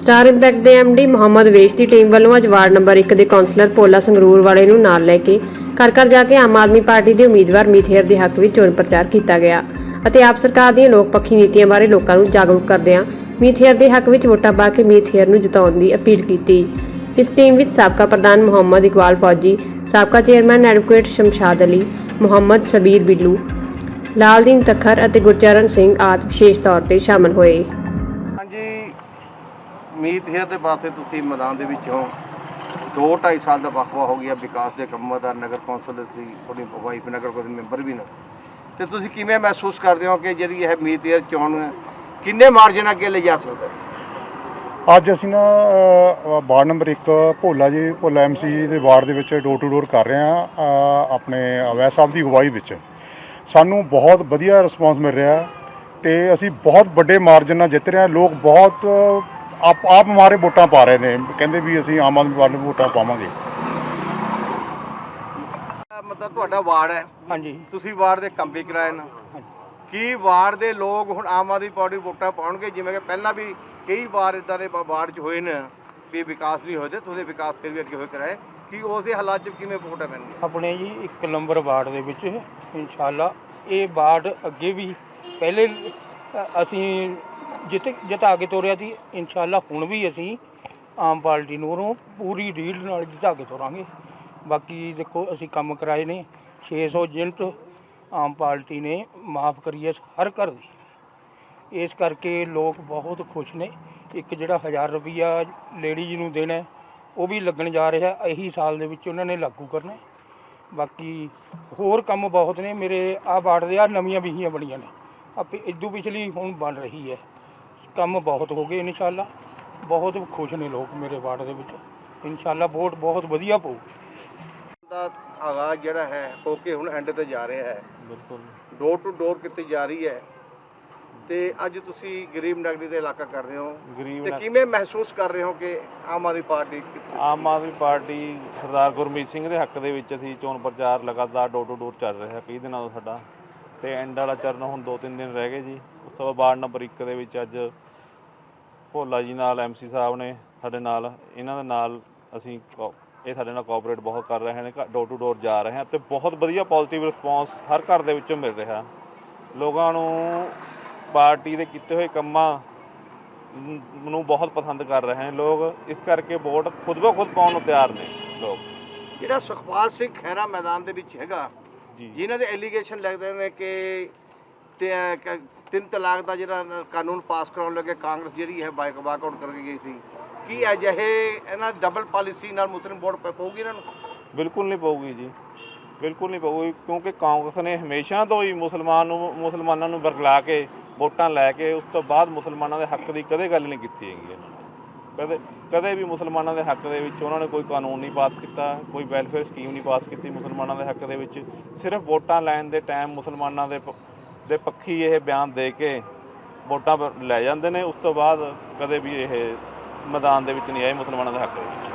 Star impact ਦੇ MD Muhammad Vesh ਦੀ team ਵੱਲੋਂ ਅੱਜ ਵਾਰਡ ਨੰਬਰ 1 ਦੇ ਕੌਂਸਲਰ ਭੋਲਾ ਸੰਗਰੂਰ ਵਾਲੇ ਨੂੰ ਨਾਲ ਲੈ ਕੇ ਘਰ ਘਰ ਜਾ ਕੇ ਆਮ ਆਦਮੀ ਪਾਰਟੀ ਦੇ ਉਮੀਦਵਾਰ ਮੀਥੇਰ ਦੇ ਹੱਕ ਵਿੱਚ ਚੋਣ ਪ੍ਰਚਾਰ ਕੀਤਾ ਗਿਆ ਅਤੇ ਆਪ ਸਰਕਾਰ ਦੀਆਂ ਲੋਕ ਪੱਖੀ ਨੀਤੀਆਂ ਬਾਰੇ ਲੋਕਾਂ ਨੂੰ ਜਾਗਰੂਕ ਕਰਦਿਆਂ ਮੀਥੇਰ ਦੇ ਹੱਕ ਵਿੱਚ ਵੋਟਾਂ ਪਾ ਕੇ ਮੀਥੇਰ ਨੂੰ ਜਿਤਾਉਣ ਦੀ ਅਪੀਲ ਕੀਤੀ। ਇਸ ਟੀਮ ਵਿੱਚ ਸਾਬਕਾ ਪ੍ਰਧਾਨ ਮੁਹੰਮਦ ਇਕਬਾਲ ਫੌਜੀ, ਸਾਬਕਾ ਚੇਅਰਮੈਨ ਐਡਵੋਕੇਟ ਸ਼ਮਸ਼ਾਦ ਅਲੀ, ਮੁਹੰਮਦ ਸਬੀਰ ਬਿੱਲੂ, ਲਾਲਦੀਨ ਤਖਰ ਅਤੇ ਗੁਰਚਰਨ ਸਿੰਘ ਆਦਿ ਵਿਸ਼ੇਸ਼ ਤੌਰ ਤੇ ਸ਼ਾਮਲ ਹੋਏ। ਮੀਤ ਹੈ ਤੇ ਬਾਤੇ ਤੁਸੀਂ ਮੈਦਾਨ ਦੇ ਵਿੱਚ ਹੋ 2 2.5 ਸਾਲ ਦਾ ਵਕਫਾ ਹੋ ਗਿਆ ਵਿਕਾਸ ਦੇ ਕੰਮਾਂ ਦਾ, ਨਗਰ ਕੌਂਸਲ ਦੇ ਸੀ ਤੁਹਾਡੀ ਵਾਈਫ ਨਗਰ ਕੌਂਸਲ ਮੈਂਬਰ ਵੀ ਨੇ। ਤੇ ਤੁਸੀਂ ਕਿਵੇਂ ਮਹਿਸੂਸ ਕਰਦੇ ਹੋ ਕਿ ਜਿਹੜੀ ਇਹ ਮੀਤ ਹੈ, ਚੋਣ ਕਿੰਨੇ ਮਾਰਜਨ ਅੱਗੇ ਲੈ ਜਾ ਸਕਦਾ ਹੈ? ਅੱਜ ਅਸੀਂ ਨਾ ਵਾਰਡ ਨੰਬਰ 1 ਭੋਲਾ ਜੀ, ਭੋਲਾ ਐਮਸੀ ਜੀ ਦੇ ਵਾਰਡ ਦੇ ਵਿੱਚ ਡੋਰ ਟੂ ਡੋਰ ਕਰ ਰਹੇ ਹਾਂ ਆਪਣੇ ਅਵੈ ਸਾਹਿਬ ਦੀ ਅਗਵਾਈ ਵਿੱਚ। ਸਾਨੂੰ ਬਹੁਤ ਵਧੀਆ ਰਿਸਪਾਂਸ ਮਿਲ ਰਿਹਾ ਤੇ ਅਸੀਂ ਬਹੁਤ ਵੱਡੇ ਮਾਰਜਨ ਨਾਲ ਜਿੱਤ ਰਹੇ ਹਾਂ। ਲੋਕ ਬਹੁਤ ਆਪ ਆਪ ਮਾਰੇ ਵੋਟਾਂ ਪਾ ਰਹੇ ਨੇ। ਕਹਿੰਦੇ ਵੀ ਅਸੀਂ ਆਮ ਆਦਮੀ ਪਾਰਟੀ ਨੂੰ ਵੋਟਾਂ ਪਾਵਾਂਗੇ। ਮਤਲਬ ਤੁਹਾਡਾ ਵਾਰਡ ਹੈ। ਹਾਂਜੀ। ਤੁਸੀਂ ਵਾਰਡ ਦੇ ਕੰਮ ਵੀ ਕਰਾਏ ਨਾ ਕੀ ਵਾਰਡ ਦੇ ਲੋਕ ਹੁਣ ਆਮ ਆਦਮੀ ਪਾਰਟੀ ਨੂੰ ਵੋਟਾਂ ਪਾਉਣਗੇ? ਜਿਵੇਂ ਕਿ ਪਹਿਲਾਂ ਵੀ ਕਈ ਵਾਰ ਇਦਾਂ ਦੇ ਵਾਰਡ 'ਚ ਹੋਏ ਨੇ ਵੀ ਵਿਕਾਸ ਨਹੀਂ ਹੋਏ ਤੇ ਤੁਸੀਂ ਵਿਕਾਸ ਫਿਰ ਵੀ ਅੱਗੇ ਹੋਏ ਕਰਾਏ। ਕੀ ਉਸੇ ਹਾਲਾਤ 'ਚ ਕਿਵੇਂ ਵੋਟਾਂ ਪੈਣਗੀਆਂ ਆਪਣੇ ਜੀ ਇੱਕ ਨੰਬਰ ਵਾਰਡ ਦੇ ਵਿੱਚ ਇਨਸ਼ਾਅੱਲਾ ਇਹ ਵਾਰਡ ਅੱਗੇ ਵੀ ਪਹਿਲੇ ਅਸੀਂ ਜਿੱਤ ਜਿਤਾ ਕੇ ਤੋਰਿਆ ਸੀ, ਇਨਸ਼ਾਅੱਲਾ ਹੁਣ ਵੀ ਅਸੀਂ ਆਮ ਪਾਰਟੀ ਨੂੰ ਉਰੋਂ ਪੂਰੀ ਰੀਲ ਨਾਲ ਜਿਤਾ ਕੇ ਤੋਰਾਂਗੇ। ਬਾਕੀ ਦੇਖੋ, ਅਸੀਂ ਕੰਮ ਕਰਾਏ ਨੇ 600 ਯੂਨਿਟ ਆਮ ਪਾਰਟੀ ਨੇ ਮਾਫ ਕਰੀ ਹੈ ਹਰ ਘਰ ਦੀ। ਇਸ ਕਰਕੇ ਲੋਕ ਬਹੁਤ ਖੁਸ਼ ਨੇ। ਇੱਕ ਜਿਹੜਾ 1000 ਰੁਪਈਆ ਲੇਡੀਜ਼ ਨੂੰ ਦੇਣਾ, ਉਹ ਵੀ ਲੱਗਣ ਜਾ ਰਿਹਾ, ਇਹੀ ਸਾਲ ਦੇ ਵਿੱਚ ਉਹਨਾਂ ਨੇ ਲਾਗੂ ਕਰਨਾ। ਬਾਕੀ ਹੋਰ ਕੰਮ ਬਹੁਤ ਨੇ। ਮੇਰੇ ਆ ਵਾਰਡ ਦੇ ਆ ਨਵੀਆਂ ਵਿਹੀਆਂ ਬਣੀਆਂ ਨੇ। ਆਪੇ ਇਦੋਂ ਪਿਛਲੀ ਹੁਣ ਬਣ ਰਹੀ ਹੈ। ਕੰਮ ਬਹੁਤ ਹੋ ਗਏ ਇਨਸ਼ਾਅੱਲਾ। ਬਹੁਤ ਖੁਸ਼ ਨੇ ਲੋਕ ਮੇਰੇ ਵਾਰਡ ਦੇ ਵਿੱਚ। ਇਨਸ਼ਾਅੱਲਾ ਵੋਟ ਬਹੁਤ ਵਧੀਆ ਪਊ। ਦਾ ਆਗਾਜ਼ ਜਿਹੜਾ ਹੈ ਹੋ ਕੇ ਹੁਣ ਐਂਡ ਤੇ ਜਾ ਰਿਹਾ ਹੈ। ਬਿਲਕੁਲ। ਡੋਰ ਟੂ ਡੋਰ ਕੀਤੀ ਜਾ ਰਹੀ ਹੈ? ਤੇ ਅੱਜ ਤੁਸੀਂ ਗਰੀਬ ਨਗਰੀ ਦਾ ਇਲਾਕਾ ਕਰ ਰਹੇ ਹੋ। ਗਰੀਬ ਤੇ ਕਿਵੇਂ ਮਹਿਸੂਸ ਕਰ ਰਹੇ ਹੋ ਕਿ ਆਮ ਆਦਮੀ ਪਾਰਟੀ ਆਮ ਆਦਮੀ ਪਾਰਟੀ ਸਰਦਾਰ ਗੁਰਮੀਤ ਸਿੰਘ ਦੇ ਹੱਕ ਦੇ ਵਿੱਚ ਅਸੀਂ ਚੋਣ ਪ੍ਰਚਾਰ ਲਗਾਤਾਰ ਡੋਰ ਟੂ ਡੋਰ ਚੱਲ ਰਿਹਾ ਕਈ ਦਿਨਾਂ ਤੋਂ ਸਾਡਾ ਤੇ ਐਂਡ ਵਾਲਾ ਚਰਨ ਹੁਣ 2-3 ਦਿਨ ਰਹਿ ਗਏ ਜੀ। ਬਾਅਦ ਵਾਰਡ ਨੰਬਰ 1 ਦੇ ਵਿੱਚ ਅੱਜ ਭੋਲਾ ਜੀ ਨਾਲ ਐਮਸੀ ਸਾਹਿਬ ਨੇ ਸਾਡੇ ਨਾਲ ਇਹਨਾਂ ਦੇ ਨਾਲ ਅਸੀਂ ਕੋ- ਇਹ ਸਾਡੇ ਨਾਲ ਕੋਆਪਰੇਟ ਬਹੁਤ ਕਰ ਰਹੇ ਨੇ ਡੋਰ ਟੂ ਡੋਰ ਜਾ ਰਹੇ ਹਾਂ ਤੇ ਬਹੁਤ ਵਧੀਆ ਪੋਜ਼ਿਟਿਵ ਰਿਸਪਾਂਸ ਹਰ ਘਰ ਦੇ ਵਿੱਚੋਂ ਮਿਲ ਰਿਹਾ। ਲੋਕਾਂ ਨੂੰ ਪਾਰਟੀ ਦੇ ਕੀਤੇ ਹੋਏ ਕੰਮਾਂ ਨ- ਨੂੰ ਬਹੁਤ ਪਸੰਦ ਕਰ ਰਹੇ ਨੇ ਲੋਕ ਇਸ ਕਰਕੇ ਵੋਟ ਖੁਦ ਬਾ ਖੁਦ ਪਾਉਣ ਨੂੰ ਤਿਆਰ ਨੇ ਲੋਕ। ਜਿਹੜਾ ਸੁਖਪਾਲ ਸਿੰਘ ਖਹਿਰਾ ਮੈਦਾਨ ਦੇ ਵਿੱਚ ਹੈਗਾ ਜੀ। ਜਿਨ੍ਹਾਂ ਦੇ ਐਲੀਗੇਸ਼ਨ ਲੱਗਦੇ ਨੇ ਕਿ ਤੇ ਕ- ਤਿੰਨ ਤਲਾਕ ਦਾ ਜਿਹੜਾ ਨ- ਕਾਨੂੰਨ ਪਾਸ ਕਰਾਉਣ ਲੱਗੇ ਕਾਂਗਰਸ ਜਿਹੜੀ ਹੈ ਬਾਈਕ ਵਾਕਆਊਟ ਕਰਕੇ ਗਈ ਸੀ। ਕੀ ਅਜਿਹੇ ਇਹਨਾਂ ਡਬਲ ਪਾਲਿਸੀ ਨਾਲ ਮੁਸਲਿਮ ਵੋਟ ਪ- ਪਊਗੀ ਇਹਨਾਂ ਨੂੰ? ਬਿਲਕੁਲ ਨਹੀਂ ਪਊਗੀ ਜੀ। ਬਿਲਕੁਲ ਨਹੀਂ ਪਊਗੀ ਕਿਉਂਕਿ ਕਾਂਗਰਸ ਨੇ ਹਮੇਸ਼ਾ ਤੋਂ ਹੀ ਮੁਸਲਮਾਨ ਨੂੰ, ਮੁਸਲਮਾਨਾਂ ਨੂੰ ਬਰਗਲਾ ਕੇ ਵੋਟਾਂ ਲੈ ਕੇ ਉਸ ਤੋਂ ਬਾਅਦ ਮੁਸਲਮਾਨਾਂ ਦੇ ਹੱਕ ਦੀ ਕਦੇ ਗੱਲ ਨਹੀਂ ਕੀਤੀ ਹੈਗੀ ਇਹਨਾਂ ਨੇ। ਕਦੇ ਕਦੇ ਵੀ ਮੁਸਲਮਾਨਾਂ ਦੇ ਹੱਕ ਦੇ ਵਿੱਚ ਉਹਨਾਂ ਨੇ ਕੋਈ ਕਾਨੂੰਨ ਨਹੀਂ ਪਾਸ ਕੀਤਾ, ਕੋਈ ਵੈਲਫੇਅਰ ਸਕੀਮ ਨਹੀਂ ਪਾਸ ਕੀਤੀ ਮੁਸਲਮਾਨਾਂ ਦੇ ਹੱਕ ਦੇ ਵਿੱਚ। ਸਿਰਫ ਵੋਟਾਂ ਲੈਣ ਦੇ ਟਾਈਮ ਮੁਸਲਮਾਨਾਂ ਦੇ ਪ- ਦੇ ਪੱਖੀ ਇਹ ਬਿਆਨ ਦੇ ਕੇ ਵੋਟਾਂ ਪ- ਲੈ ਜਾਂਦੇ ਨੇ। ਉਸ ਤੋਂ ਬਾਅਦ ਕਦੇ ਵੀ ਇਹ ਮੈਦਾਨ ਦੇ ਵਿੱਚ ਨਹੀਂ ਆਏ ਮੁਸਲਮਾਨਾਂ ਦੇ ਹੱਕ ਦੇ ਵਿੱਚ।